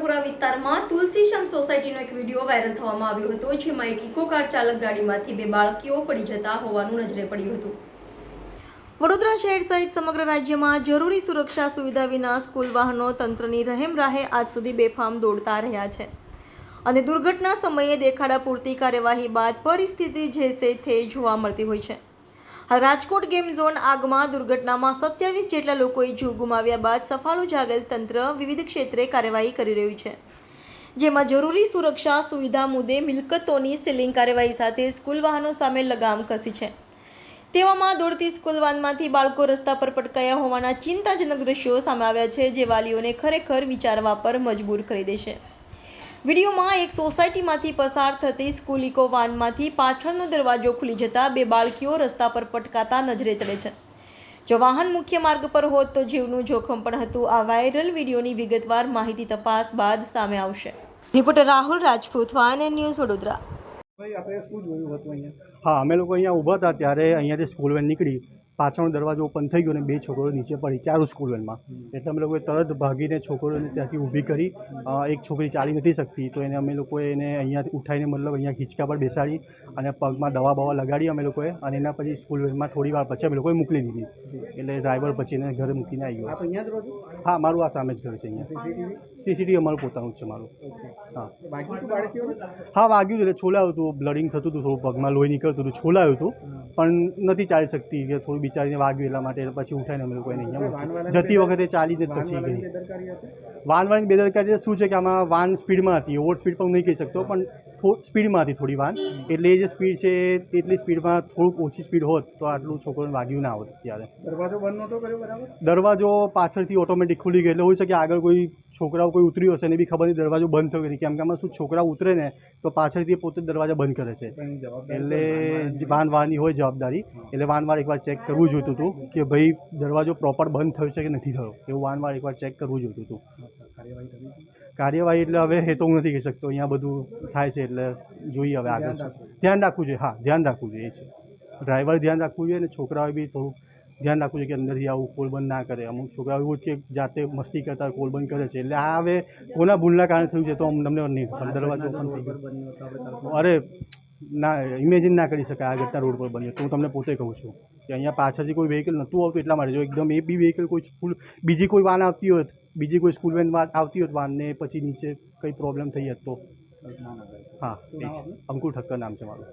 મકરપુરા વિસ્તારમાં તુલસીશ્યામ સોસાયટીનો એક video viral થવામાં આવ્યો હતો, જેમાં એક ઇકો કાર ચાલક ગાડીમાંથી બે બાળકીઓ પડી જતા હોવાનું નજરે પડ્યું હતું. વડોદરા શહેર સહિત સમગ્ર રાજ્યમાં જરૂરી સુરક્ષા સુવિધા વિના સ્કૂલ વાહનો તંત્રની રહેમ રાહે આજ સુધી બેફામ દોડતા રહ્યા છે. અને દુર્ઘટના સમયે દેખાડા પૂરતી કાર્યવાહી બાદ પરિસ્થિતિ જે થે જોવા મળતી હોય છે. રાજકોટ ગેમ ઝોન આગમાં દુર્ઘટનામાં સત્યાવીસ જેટલા લોકોએ જીવ ગુમાવ્યા બાદ સફાળું જાગેલ તંત્ર વિવિધ ક્ષેત્રે કાર્યવાહી કરી રહ્યું છે. જેમાં જરૂરી સુરક્ષા સુવિધા મુદ્દે મિલકતોની સીલિંગ કાર્યવાહી સાથે સ્કૂલ વાહનો સામે લગામ કસી છે. તેવામાં દોડતી સ્કૂલ વાનમાંથી બાળકો રસ્તા પર પટકાયા હોવાના ચિંતાજનક દ્રશ્યો સામે આવ્યા છે જે વાલીઓને ખરેખર વિચારવા પર મજબૂર કરી દેશે વિડીયોમાં એક સોસાયટીમાંથી પસાર થતી સ્કૂલ વાનમાંથી પાછળનો દરવાજો ખુલી જતા બે બાળકીઓ રસ્તા પર પટકાતા નજરે ચડે છે. જો વાહન મુખ્ય માર્ગ પર હોત તો જીવનું જોખમ પણ હતું. આ વાયરલ વિડીયોની વિગતવાર માહિતી તપાસ બાદ સામે આવશે. Reporter Rahul Rajput, one news Vadodara. ભાઈ, આપણે શું જોયું હતું અહીંયા? હા, અમે લોકો અહીંયા ઊભા હતા ત્યારે અહીંયાથી સ્કૂલ વેન નીકળી. પાછળનો દરવાજો ઓપન થઈ ગયો અને બે છોકરો નીચે પડી ચારું સ્કૂલ વેનમાં એટલે અમે લોકોએ તરત ભાગીને છોકરોને ત્યાંથી ઊભી કરી એક છોકરી ચાલી નથી શકતી તો એને અમે લોકોએ એને અહીંયાથી ઉઠાવીને મતલબ અહીંયા ખીચકા પર બેસાડી અને પગમાં દવા બવા લગાડી અમે લોકોએ અને એના પછી સ્કૂલ વેનમાં થોડી વાર પછી અમે લોકોએ મોકલી દીધી. એટલે ડ્રાઈવર પછી એને ઘરે મૂકીને આવી ગયો. હા મારું આ સામે જ ઘર છે અહીંયા. સીસીટીવી અમારું પોતાનું જ છે મારું. હા. હા વાગ્યું એટલે છોલાયું હતું બ્લડિંગ થતું હતું થોડું પગમાં લોહી નીકળતું હતું છોલાયું હતું પણ નથી ચાલી શકતી કે થોડું બિચારીને વાગ્યું એટલા માટે પછી ઉઠાઈને અમે લોકોએ નહીં. જતી વખતે ચાલીને જ પછી ગઈ વાનવાની બેદરકારી શું છે કે આમાં વાન સ્પીડમાં હતી ઓવર સ્પીડ પણ નહીં કહી શકતો પણ સ્પીડમાં હતી થોડી વાન. એટલે એ જે સ્પીડ છે એટલી સ્પીડમાં થોડુંક ઓછી સ્પીડ હોત તો આટલું છોકરોને વાગ્યું ના હોત ત્યારે દરવાજો બંધ નહોતો કર્યો બરાબર? દરવાજો પાછળથી ઓટોમેટિક ખુલી ગયો એટલે હોય કે આગળ કોઈ છોકરાઓ કોઈ ઉતર્યું હશે ને બી ખબર નહીં દરવાજો બંધ થયો કે નહીં. કેમ કે આમાં શું છોકરા ઉતરે ને તો પાછળથી પોતે દરવાજા બંધ કરે છે. એટલે જે વાન વારની હોય જવાબદારી. એટલે વાનવાર એકવાર ચેક કરવું જોઈતું હતું કે ભાઈ દરવાજો પ્રોપર બંધ થયો છે કે નથી થયો. એવું વાનવાર એકવાર ચેક કરવું જોઈતું હતું. કાર્યવાહી હતી. એટલે હવે એ તો હું નથી કહી શકતો. અહીંયા બધું થાય છે એટલે જોઈએ હવે આગળ ધ્યાન રાખવું જોઈએ. હા ધ્યાન રાખવું જોઈએ એ છે. ડ્રાઈવર ધ્યાન રાખવું જોઈએ અને છોકરાઓએ બી થોડું ધ્યાન રાખવું જોઈએ કે અંદરથી આવું કોલબંધ ના કરે. અમુક છોકરાઓ એવું છે કે જાતે મસ્તી કરતા કોલબંધ કરે છે. એટલે આ હવે કોના ભૂલના કારણે થયું છે તો તમને નહીં. દરવાજો તરફ અરે ના ઇમેજિન ના કરી શકાય આ ઘટના રોડ પર બની તો હું તમને પોતે કહું છું કે અહીંયા પાછળથી કોઈ વ્હીકલ નહોતું આવતું એટલા માટે. જો એકદમ એ બી વ્હીકલ કોઈ સ્કૂલ બીજી કોઈ વાન આવતી હોત બીજી કોઈ સ્કૂલ વેન આવતી હોત વાનને પછી નીચે કંઈ પ્રોબ્લેમ થઈ હતો હા અંકુર ઠક્કર નામ છે મારું.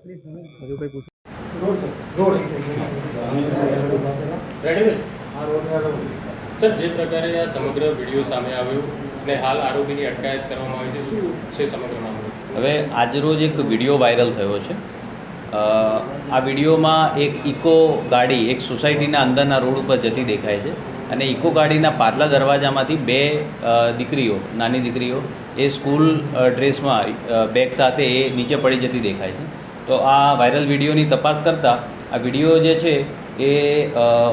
સર જે પ્રકારે આ સમગ્ર વીડિયો સામે આવ્યો અને હાલ આરોપીની અટકાયત કરવામાં આવી છે, શું છે સમગ્ર મામલો? હવે આજરોજ એક વીડિયો વાયરલ થયો છે. આ વિડીયોમાં એક ઇકો ગાડી એક સોસાયટીના અંદરના રોડ ઉપર જતી દેખાય છે અને ઇકો ગાડીના પાછલા દરવાજામાંથી બે દીકરીઓ, નાની દીકરીઓ એ સ્કૂલ ડ્રેસમાં બેગ સાથે એ નીચે પડી જતી દેખાય છે. તો આ વાયરલ વિડીયોની તપાસ કરતાં આ વીડિયો જે છે એ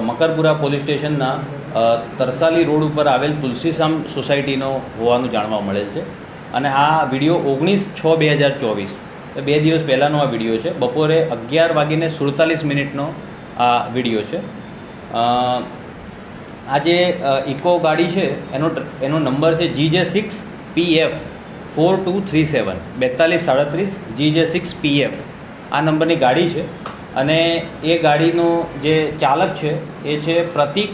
મકરપુરા પોલીસ સ્ટેશનના તરસાલી રોડ ઉપર આવેલ તુલસીશામ સોસાયટીનો હોવાનું જાણવા મળેલ છે. અને આ વીડિયો ઓગણીસ છ બે હજાર ચોવીસ. બે દિવસ પહેલાંનો આ વીડિયો છે. બપોરે અગિયાર વાગીને સુડતાલીસ મિનિટનો આ વીડિયો છે. આ જે ઇકો ગાડી છે, એનો એનો નંબર છે G J six P F four two three seven. બેતાલીસ સાડત્રીસ જી જે સિક્સ પી એફ. આ નંબરની ગાડી છે. અને એ ગાડીનો જે ચાલક છે, એ છે પ્રતિક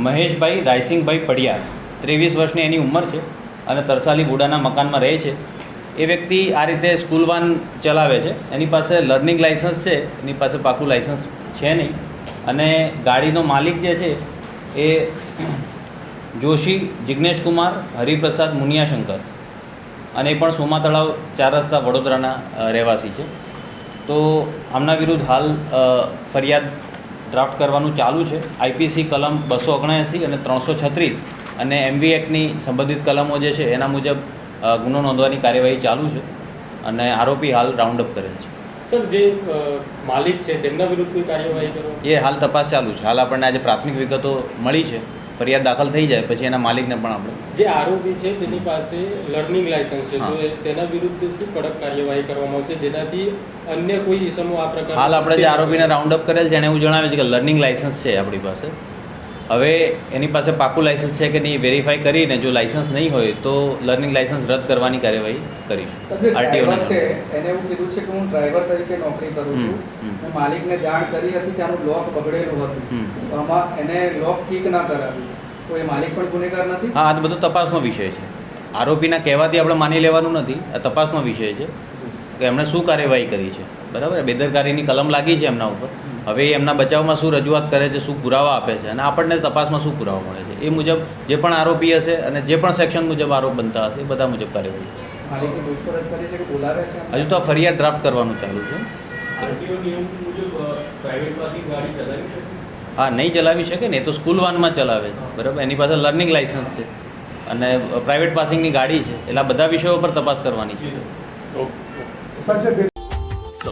મહેશભાઈ રાયસિંગભાઈ પડિયાર. ત્રેવીસ વર્ષની એની ઉંમર છે અને તરસાલી બુડાના મકાનમાં રહે છે. એ વ્યક્તિ આ રીતે સ્કૂલ વાન ચલાવે છે. એની પાસે લર્નિંગ લાઇસન્સ છે, એની પાસે પાકું લાઇસન્સ છે નહીં. અને ગાડીનો માલિક જે છે, એ જોશી જિજ્ઞેશ કુમાર, હરિપ્રસાદ મુનિયાશંકર. અને એ પણ સોમા તળાવ ચાર રસ્તા વડોદરાના રહેવાસી છે. તો આમના વિરુદ્ધ હાલ ફરિયાદ ડ્રાફ્ટ કરવાનું ચાલુ છે. આઈપીસી કલમ બસો ઓગણએંસી અને ત્રણસો છત્રીસ અને એમવી એક્ટની સંબંધિત કલમો જે છે એના મુજબ ગુનો નોંધવાની કાર્યવાહી ચાલુ છે અને આરોપી હાલ રાઉન્ડ અપ કરેલ છે. સર જે માલિક છે તેમના વિરુદ્ધ કોઈ કાર્યવાહી કરો? એ હાલ તપાસ ચાલુ છે. હાલ આપણને આજે પ્રાથમિક વિગતો મળી છે. ફરિયાદ દાખલ થઈ જાય પછી એના માલિકને પણ આપણે જે આરોપી છે તેની પાસે લર્નિંગ લાયસન્સ છે. તો તેના વિરુદ્ધ શું કડક કાર્યવાહી કરવામાં આવશે? જેનાથી અન્ય કોઈ ઇસમો આ પ્રકાર હાલ આપણે જે આરોપીને રાઉન્ડ અપ કરેલ છે એને એવું જણાવ્યું છે કે લર્નિંગ લાયસન્સ છે આપણી પાસે. હવે એની પાસે પાકું લાઇસન્સ છે કે નહીં વેરીફાઈ કરીને જો લાઇસન્સ નહીં હોય તો લર્નિંગ લાઇસન્સ રદ કરવાની કાર્યવાહી કરીશ. આરટીઓ છે એને એવું કીધું છે કે હું ડ્રાઈવર તરીકે નોકરી કરું છું. હમ. માલિકને જાણ કરી હતી કે આનું લોક બગડેલું હતું. તો આમાં એને લોક ઠીક ના કરાવ્યું. તો એ માલિક પણ ગુનેગાર નથી? હા આ તો બધો તપાસનો વિષય છે. આરોપીના કહેવાથી આપણે માની લેવાનું નથી. આ તપાસનો વિષય છે. કે એમણે શું કાર્યવાહી કરી છે? બરાબર? બેદરકારીની કલમ લાગી છે એમના ઉપર. હવે એ એમના બચાવમાં શું રજૂઆત કરે છે શું પુરાવા આપે છે અને આપણને તપાસમાં શું પુરાવા મળે છે? એ મુજબ જે પણ આરોપી હશે અને જે પણ સેક્શન મુજબ આરોપ બનતા હશે એ બધા મુજબ કાર્યવાહી થશે. માલિકની પૂછપરછ કરી છે કે બોલાવે છે? હજુ તો આ ફરિયાદ ડ્રાફ્ટ કરવાનું ચાલુ છે. હા નહીં ચલાવી શકે ને એ તો સ્કૂલ વાનમાં ચલાવે છે. બરાબર? એની પાસે લર્નિંગ લાઇસન્સ છે. અને પ્રાઇવેટ પાસિંગની ગાડી છે. એટલે બધા વિષયો પર તપાસ કરવાની છે.